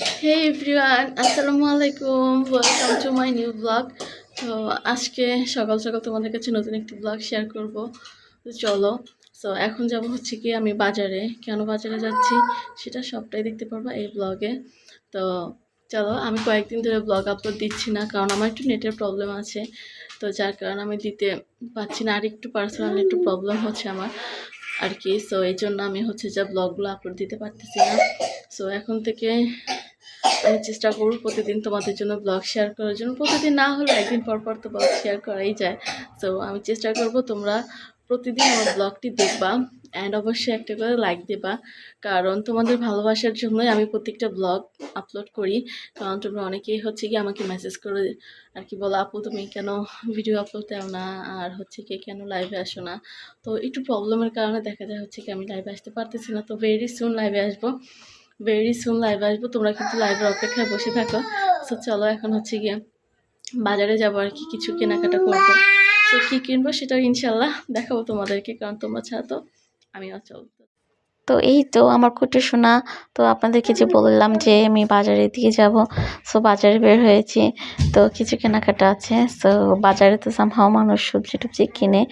হে everyone আসসালামু আলাইকুম welcome to my new blog তো আজকে সকাল সকাল তোমাদের কাছে নতুন একটি ব্লগ শেয়ার করব। তো চলো। সো এখন যাব হচ্ছে কি আমি বাজারে। কেন বাজারে যাচ্ছি সেটা সবটাই দেখতে পারবা এই ব্লগে তো চলো, আমি কয়েকদিন ধরে ব্লগ আপলোড দিচ্ছি না, কারণ আমার একটু নেটের প্রবলেম আছে। তো যার কারণে আমি দিতে পারছি না, আর একটু পার্সোনাল একটু প্রবলেম হচ্ছে আমার আর কি। সো এই জন্য আমি হচ্ছে যে ব্লগগুলো আপলোড দিতে পারতেছি না। সো এখন থেকে আমি চেষ্টা করব প্রতিদিন তোমাদের জন্য ব্লগ শেয়ার করার জন্য। প্রতিদিন না হলে একদিন পর পর তো ব্লগ শেয়ার করাই যায়। সো আমি চেষ্টা করব তোমরা প্রতিদিন আমার ব্লগটি দেখবা অ্যান্ড অবশ্যই একটা করে লাইক দেবা। কারণ তোমাদের ভালোবাসার জন্যই আমি প্রত্যেকটা ব্লগ আপলোড করি। কারণ তোমরা অনেকেই হচ্ছে কি আমাকে মেসেজ করে আর কি বলো, আপু, তুমি কেন ভিডিও আপলোড দাও না? আর হচ্ছে কি কেন লাইভে আসো না? তো একটু প্রবলেমের কারণে দেখা যায় হচ্ছে কি আমি লাইভে আসতে পারতেছি না। তো ভেরি সুন লাইভে আসব। ভেরি সুন লাইভ আসব। তোমরা কিন্তু লাইভের অপেক্ষায় বসে থাকো। সো চলো এখন হচ্ছে গিয়ে বাজারে যাব আর কি, কিছু কেনাকাটা করব। সো কী কিনবো সেটা ইনশাল্লাহ দেখাবো তোমাদেরকে, কারণ তোমরা ছাড়া তো আমিও চলবো। তো এই তো আমার কুটে শোনা তো আপনাদেরকে যে বললাম যে আমি বাজারের দিকে যাব সো বাজারে বের হয়েছি। তো কিছু কেনাকাটা আছে সো বাজারে তো সামহাও মানুষ সবজি টুবজি কিনে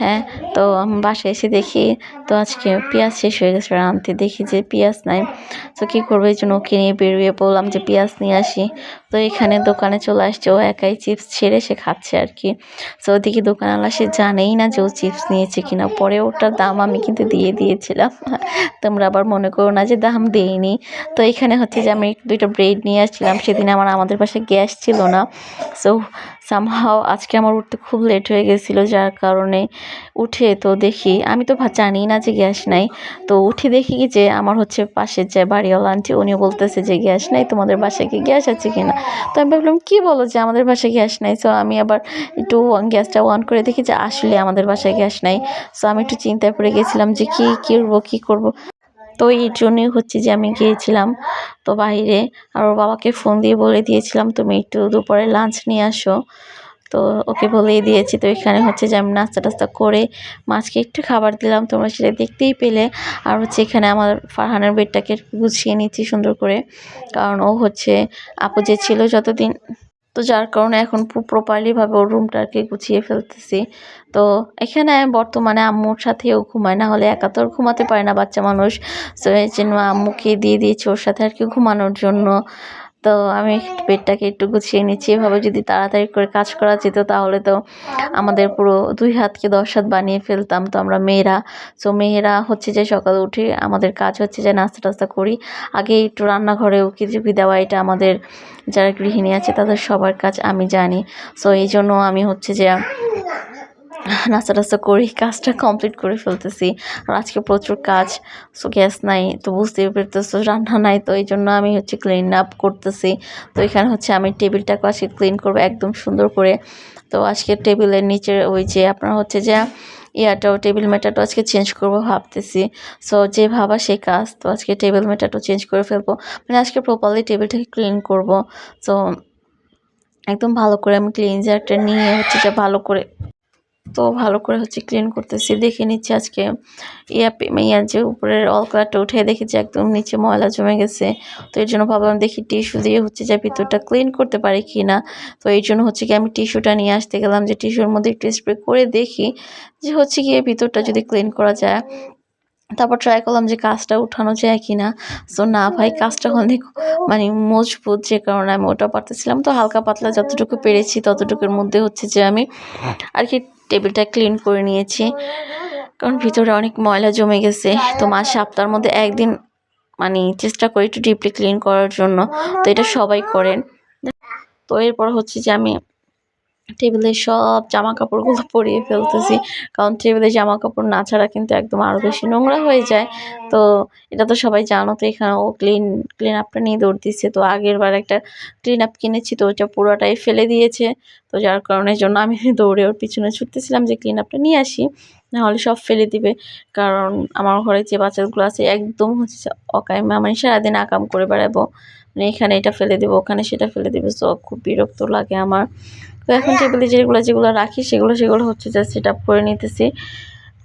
হ্যাঁ। তো আমি বাসায় এসে দেখি, তো আজকে পেঁয়াজ শেষ হয়ে গেছে আনতে দেখি যে পেঁয়াজ নাই। তো কী করব, এই জন্য ওকে নিয়ে বেরিয়ে বললাম যে পেঁয়াজ নিয়ে আসি। তো এখানে দোকানে চলে আসছে, ও একাই চিপস ছেড়ে সে খাচ্ছে আর কি। তো ওদিকে দোকানওয়ালা সে জানেই না যে ও চিপস নিয়েছে কিনা, পরে ওটার দাম আমি কিন্তু দিয়ে দিয়েছিলাম। তোমরা আবার মনে করো না যে দাম দেইনি। তো এখানে হচ্ছে যে আমি দুইটা ব্রেড নিয়ে আসছিলাম, সেদিন আমার, আমাদের পাশে গ্যাস ছিল না। সো সামহাও আজকে আমার উঠতে খুব লেট হয়ে গেছিল, যার কারণে উঠে তো দেখি, আমি তো জানি না যে গ্যাস নাই, তো উঠে দেখি কি যে আমার হচ্ছে পাশের যে বাড়িওয়ালা আনটি উনিও বলতেছে যে গ্যাস নাই, তোমাদের বাসায় কি গ্যাস আছে কিনা? তো আমি ভাবলাম, কী বলো যে আমাদের বাসায় গ্যাস নাই? সো আমি আবার একটু গ্যাসটা অন করে দেখি যে আসলে আমাদের বাসায় গ্যাস নাই। সো আমি একটু চিন্তায় পড়ে গেছিলাম যে কী করব কী করব? তো এই জন্যই হচ্ছে যে আমি গিয়েছিলাম। তো বাইরে আর ওর বাবাকে ফোন দিয়ে বলে দিয়েছিলাম, তুমি একটু দুপুরে লাঞ্চ নিয়ে আসো। তো ওকে বলেই দিয়েছি। তো এখানে হচ্ছে যে আমি নাস্তা টাস্তা করে মাছকে একটু খাবার দিলাম। তোমরা সেটা দেখতেই পেলে। আর হচ্ছে এখানে আমার ফারহানের বেডটাকে গুছিয়ে নিচ্ছি সুন্দর করে। কারণ ও হচ্ছে আপু যে ছিল যতদিন তো যার কারণে এখন প্রপারলিভাবে ওর রুমটা আর কি গুছিয়ে ফেলতেছি। তো এখানে বর্তমানে আম্মুর সাথেও ঘুমায়, না হলে একা তো আর ঘুমাতে পারে না বাচ্চা মানুষ। তো এই জন্য আম্মুকে দিয়ে দিয়েছি ওর সাথে আর কি ঘুমানোর জন্য। তো আমি পেটটাকে একটু গুছিয়ে নিচ্ছি। এভাবে যদি তাড়াতাড়ি করে কাজ করা যেত তাহলে তো আমাদের পুরো দুই হাতকে দশ হাত বানিয়ে ফেলতাম। তো আমরা মেয়েরা সো মেয়েরা হচ্ছে যে সকালে উঠে আমাদের কাজ হচ্ছে যে নাস্তা টাস্তা করি। আগে একটু রান্নাঘরে উকি ঝুঁকি দেওয়া, এটা আমাদের যারা গৃহিণী আছে তাদের সবার কাজ আমি জানি। সো এই জন্য আমি হচ্ছে যে নাস্তা টাস্তা করি কাজটা কমপ্লিট করে ফেলতেছি। আর আজকে প্রচুর কাজ সো গ্যাস নাই, তো বুঝতেই পারতেছো, রান্না নাই, তো এই জন্য আমি হচ্ছে ক্লিন আপ করতেছি। তো এখানে হচ্ছে আমি টেবিলটাকে আজকে ক্লিন করব একদম সুন্দর করে। তো আজকে টেবিলের নিচে ওই যে আপনার হচ্ছে যে ইয়াটাও, টেবিল মেটারটা আজকে চেঞ্জ করব ভাবতেছি। সো যে ভাবা সেই কাজ, তো আজকে টেবিল মেটারটা চেঞ্জ করে ফেলব। মানে আজকে প্রপারলি টেবিলটাকে ক্লিন করব। সো একদম ভালো করে আমি ক্লিনজারটা নিয়ে হচ্ছে যে ভালো করে তো ভালো করে হচ্ছে ক্লিন করতেছি। দেখে নিচ্ছি আজকে ইয়া ইয়ার যে উপরের অলকারটা উঠে দেখেছি একদম নিচে ময়লা জমে গেছে। তো এর জন্য ভাবলাম দেখি টিস্যু দিয়ে হচ্ছে যে ভিতরটা ক্লিন করতে পারি কি না তো এই জন্য হচ্ছে কি আমি টিস্যুটা নিয়ে আসতে গেলাম যে টিস্যুর মধ্যে একটু স্প্রে করে দেখি যে হচ্ছে গিয়ে ভিতরটা যদি ক্লিন করা যায়। তারপর ট্রাই করলাম যে কাজটা উঠানো যায় কি না সো না ভাই, কাজটা অনেক মানে মজবুত যে কারণে আমি ওটা পারতেছিলাম। তো হালকা পাতলা যতটুকু পেরেছি ততটুকুর মধ্যে হচ্ছে যে আমি আর কি টেবিলটা ক্লিন করে নিয়েছি। কারণ ভিতরে অনেক ময়লা জমে গেছে। তো মাস সপ্তাহের মধ্যে একদিন মানে চেষ্টা করি একটু ডিপলি ক্লিন করার জন্য। তো এটা সবাই করেন। তো এরপর হচ্ছে যে আমি টেবিলে সব জামা কাপড়গুলো পরিয়ে ফেলতেছি। কারণ টেবিলে জামা কাপড় না ছাড়া কিন্তু একদম আরও বেশি নোংরা হয়ে যায়। তো এটা তো সবাই জানো তো, এখানে ও ক্লিন ক্লিন আপটা নিয়ে দৌড় দিচ্ছে। তো আগের বার একটা ক্লিন আপ কিনেছি তো ওইটা পুরোটাই ফেলে দিয়েছে। তো যার কারণে জন্য আমি দৌড়ে ওর পিছনে ছুটতেছিলাম যে ক্লিন আপটা নিয়ে আসি, নাহলে সব ফেলে দিবে। কারণ আমার ঘরে যে বাচ্চাগুলো আছে, একদম হচ্ছে অকাইমা মানে সারাদিন আকাম করে বেড়াবো। মানে এখানে এটা ফেলে দেবো, ওখানে সেটা ফেলে দেবে। তো খুব বিরক্ত লাগে আমার। তো এখন টেবিলে যেগুলো যেগুলো রাখি, সেগুলো সেগুলো হচ্ছে জাস্ট সেট আপ করে নিতেছি।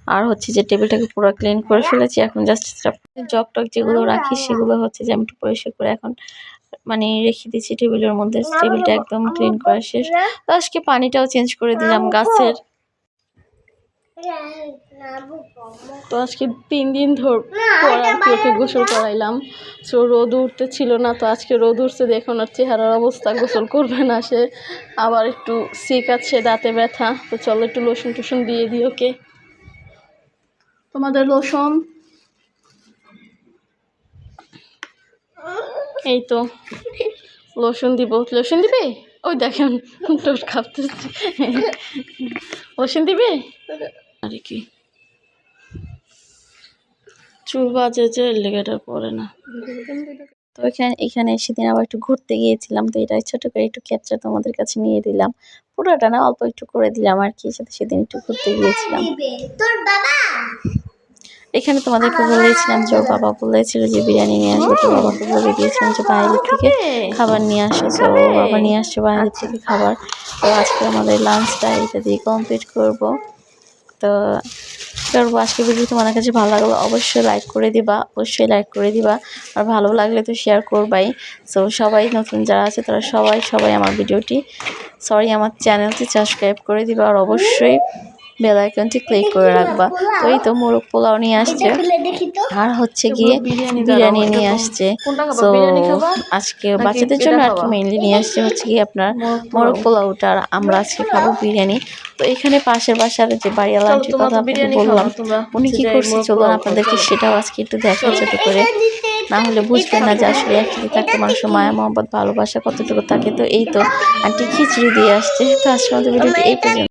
আর হচ্ছে যে টেবিলটাকে পুরো ক্লিন করে ফেলেছি, এখন জাস্ট আপ জগ টক যেগুলো রাখি, সেগুলো হচ্ছে যে আমি একটু পরিষ্কার করে এখন মানে রেখে দিয়েছি টেবিলের মধ্যে। টেবিলটা একদম ক্লিন করা শেষ। তো আজকে পানিটাও চেঞ্জ করে দিলাম গাছের। তো আজকে তিন দিন ধর ওকে গোসল করাইলাম। সো রোদ উঠতে ছিল না তো আজকে রোদ উঠছে দেখুন আর চেহারার অবস্থা গোসল করবে না সে। আবার একটু সিক আছে দাঁতে ব্যথা তো চলো একটু লোশন টোশন দিয়ে দিই ওকে। তোমাদের লোশন এই তো লোশন দিব। লোশন দিবে? ওই দেখেন টোট খাপতেছে লোশন দিবে? আরে কি। চুল বাজে যে লেগেটা পরে না। তো এখানে এখানে সেদিন আবার একটু ঘুরতে গিয়েছিলাম তো এটা ছোট করে একটু ক্যাপচার তোমাদের কাছে নিয়ে দিলাম। পুরোটা না অল্প একটু করে দিলাম আর কি সাথে সেদিন একটু ঘুরতে গিয়েছিলাম। এখানে তোমাদেরকে বলেছিলাম যে বাবা বলেছিল যে বিরিয়ানি নিয়ে আসবে তো বাবাকে বলে দিয়েছিলাম যে বাইরে থেকে খাবার নিয়ে আসো তো বাবা নিয়ে আসছে বাইরে থেকে খাবার। তো আজকে আমাদের লাঞ্চটা এটা দিয়ে কমপ্লিট করব। তো কারণ আজকে ভিডিও তোমার কাছে ভালো লাগল, অবশ্যই লাইক করে দিবা, অবশ্যই লাইক করে দিবা। আর ভালো লাগলে তো শেয়ার করবাই। সো সবাই নতুন যারা আছে, তারা সবাই সবাই আমার ভিডিওটি সরি আমার চ্যানেলটি সাবস্ক্রাইব করে দিবা। আর অবশ্যই বেল আইকনটি ক্লিক করে রাখবা। তো এই তো মোরগ পোলাও নিয়ে আসছে। আর হচ্ছে গিয়ে বিরিয়ানি নিয়ে আসছে। তো আজকে বাচ্চাদের জন্য আর কি খাবা? মেইনলি নিয়ে আসছে হচ্ছে গিয়ে আপনার মোরগ পোলাওটা। আর আমরা আজকে খাব বিরিয়ানি। তো এখানে পাশের বাসার যে বাড়িওয়ালা আন্টির কথা আপনাকে বললাম উনি কি করছে চলুন আপনাদেরকে সেটাও আজকে একটু দেখা ছোট করে। না হলে বুঝবেন না যে আসলে একসাথে থাকতে মানুষের মায়া মহব্বত ভালোবাসা কতটুকু থাকে। তো এই তো আন্টি খিচুড়ি দিয়ে আসছে। তো আজকে আমাদের ভিডিওটি এই পর্যন্ত।